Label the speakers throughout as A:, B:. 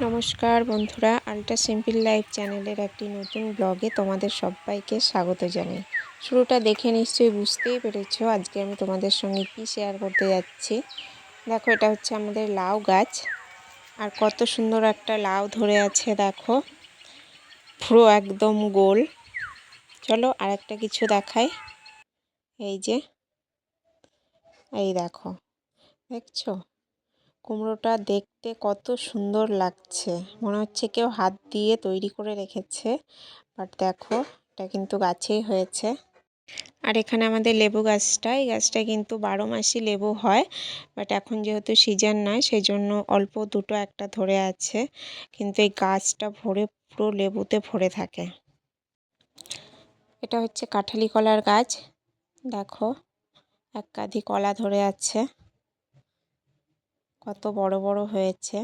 A: নমস্কার বন্ধুরা, ultra simple life চ্যানেলের একটি নতুন ব্লগে তোমাদের সবাইকে স্বাগত জানাই। শুরুটা দেখে নিশ্চয়ই বুঝতেই পেরেছ, আজকে আমি তোমাদের সঙ্গে কি শেয়ার করতে যাচ্ছি। দেখো, এটা হচ্ছে আমাদের লাউ গাছ। আর কত সুন্দর একটা লাউ ধরে আছে, দেখো। পুরো একদম গোল। চলো আর একটা কিছু দেখাই। এই যে, এই দেখো, দেখছ? কুমড়োটা দেখতে কত সুন্দর লাগছে। মনে হচ্ছে কেউ হাত দিয়ে তৈরি করে রেখেছে, বাট দেখো, এটা কিন্তু গাছেই হয়েছে। আর এখানে আমাদের লেবু গাছটা, এই গাছটা কিন্তু বারো মাসই লেবু হয়, বাট এখন যেহেতু সিজন নয় সেই জন্য অল্প দুটো একটা ধরে আছে, কিন্তু এই গাছটা ভরে পুরো লেবুতে ভরে থাকে। এটা হচ্ছে কাঁঠালি কলার গাছ, দেখো, এক কাঁধি কলা ধরে আছে। কত বড় বড় হয়েছে।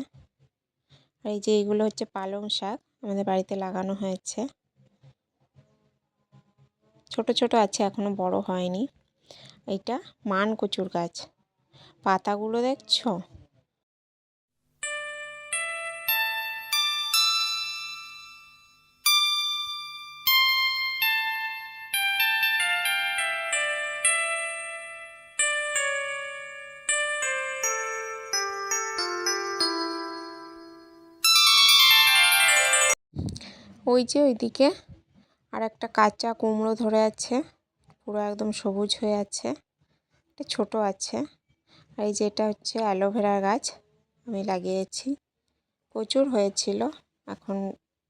A: আর এই যে এইগুলো হচ্ছে পালং শাক আমাদের বাড়িতে লাগানো হয়েছে। ছোট ছোট আছে, এখনও বড় হয়নি। এটা মান কচুর গাছ। পাতাগুলো দেখছ? ওই যে ওইদিকে আর একটা কাঁচা কুমড়ো ধরে আছে, পুরো একদম সবুজ হয়ে আছে একটা ছোট আছে। আর এই যেটা হচ্ছে অ্যালোভেরার গাছ, আমি লাগিয়েছি। প্রচুর হয়েছিল, এখন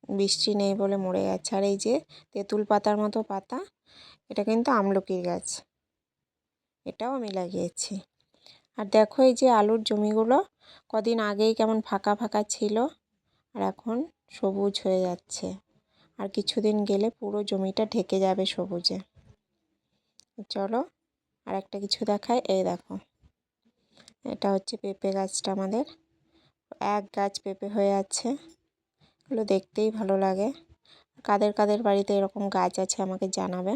A: বৃষ্টি নেই বলে মরে গেছে। আর এই যে তেঁতুল পাতার মতো পাতা, এটা কিন্তু আমলকির গাছ, এটাও আমি লাগিয়েছি। আর দেখো এই যে আলুর জমিগুলো, কদিন আগেই কেমন ফাঁকা ফাঁকা ছিল, আর এখন সবুজ হয়ে যাচ্ছে। আর কিছুদিন গেলে পুরো জমিটা ঢেকে যাবে সবুজে। চলো আর একটা কিছু দেখায় এই দেখো। এটা হচ্ছে পেঁপে গাছটা আমাদের। এক গাছ পেঁপে হয়ে আছে। এগুলো দেখতেই ভালো লাগে। কাদের কাদের বাড়িতে এরকম গাছ আছে আমাকে জানাবে।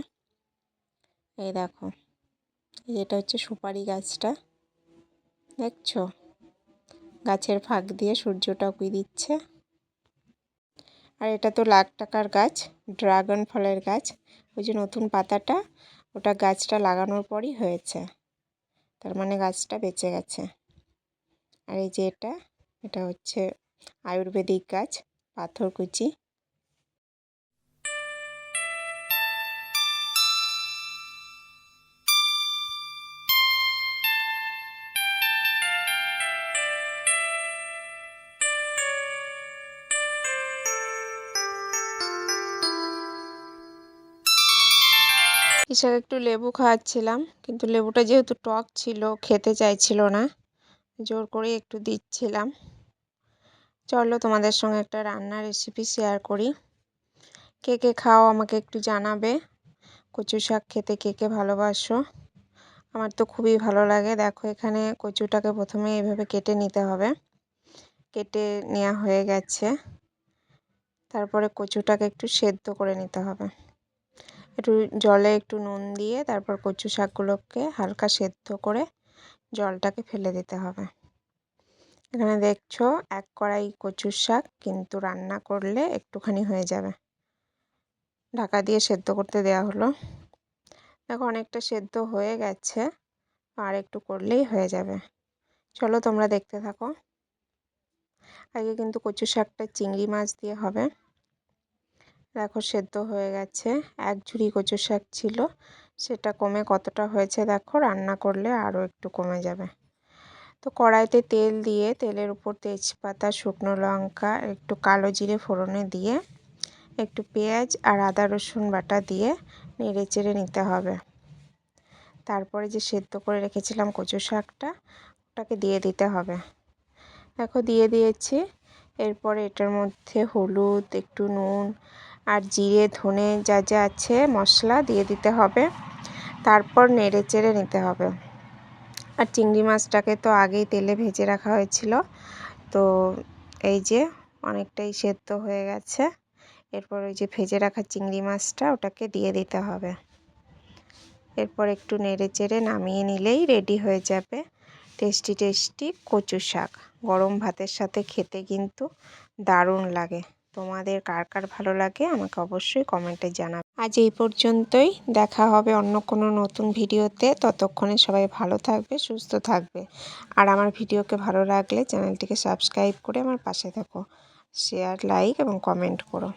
A: এই দেখো এটা হচ্ছে সুপারি গাছটা। দেখছ? গাছের ফাঁক দিয়ে সূর্যটা উঁকি দিচ্ছে। আর এটা তো লাখ টাকার গাছ, ড্রাগন ফলের গাছ। ওই যে নতুন পাতাটা, ওটা গাছটা লাগানোর পরই হয়েছে। তার মানে গাছটা বেঁচে গেছে। আর এই যে এটা এটা হচ্ছে আয়ুর্বেদিক গাছ, পাথরকুচি। ইশাক একটু লেবু খাওয়াচ্ছিলাম, কিন্তু লেবুটা যেহেতু টক ছিল, খেতে চাইছিল না, জোর করে একটু দিচ্ছিলাম। চলো তোমাদের সঙ্গে একটা রান্নার রেসিপি শেয়ার করি। কে কে খাও আমাকে একটু জানাবে। কচু শাক খেতে কে কে ভালোবাসো? আমার তো খুবই ভালো লাগে। দেখো এখানে কচুটাকে প্রথমে এভাবে কেটে নিতে হবে। কেটে নেওয়া হয়ে গেছে। তারপরে কচুটাকে একটু সেদ্ধ করে নিতে হবে। একটু জলে একটু নুন দিয়ে তারপর কচু শাকগুলোকে হালকা সেদ্ধ করে জলটাকে ফেলে দিতে হবে। এখানে দেখছ এক কড়াই কচুর শাক কিন্তু রান্না করলে একটুখানি হয়ে যাবে। ঢাকা দিয়ে সেদ্ধ করতে দেওয়া হলো। দেখো অনেকটা সেদ্ধ হয়ে গেছে, আর একটু করলেই হয়ে যাবে। চলো তোমরা দেখতে থাকো। আগে কিন্তু কচু শাকটা চিংড়ি মাছ দিয়ে হবে। দেখো সেদ্ধ হয়ে গেছে। এক ঝুড়ি কচু শাক ছিল, সেটা কমে কতটা হয়েছে দেখো, রান্না করলে আরও একটু কমে যাবে। তো কড়াইতে তেল দিয়ে, তেলের উপর তেজপাতা, শুকনো লঙ্কা, একটু কালো জিরে ফোড়নে দিয়ে, একটু পেঁয়াজ আর আদা, রসুন বাটা দিয়ে নেড়ে চেড়ে নিতে হবে। তারপরে যে সেদ্ধ করে রেখেছিলাম কচু শাকটা, ওটাকে দিয়ে দিতে হবে। দেখো দিয়ে দিয়েছি। এরপরে এটার মধ্যে হলুদ, একটু নুন আর জিরে, ধনে যা যা আছে মশলা দিয়ে দিতে হবে। তারপর নেড়ে চেড়ে নিতে হবে। আর চিংড়ি মাছটাকে তো আগেই তেলে ভেজে রাখা হয়েছিল। তো এই যে অনেকটাই সেদ্ধ হয়ে গেছে। এরপর ওই যে ভেজে রাখা চিংড়ি মাছটা ওটাকে দিয়ে দিতে হবে। এরপর একটু নেড়ে চেড়ে নামিয়ে নিলেই রেডি হয়ে যাবে টেস্টি টেস্টি কচু শাক গরম ভাতের সাথে খেতে কিন্তু দারুণ লাগে। তোমাদের কার কার ভালো লাগে আমাকে অবশ্যই কমেন্টে জানাবে। আজ এই পর্যন্তই, দেখা হবে অন্য কোনো নতুন ভিডিওতে। ততক্ষণে সবাই ভালো থাকবে, সুস্থ থাকবে। আর আমার ভিডিওকে ভালো লাগলে চ্যানেলটিকে সাবস্ক্রাইব করে আমার পাশে থাকো। শেয়ার লাইক এবং কমেন্ট করো।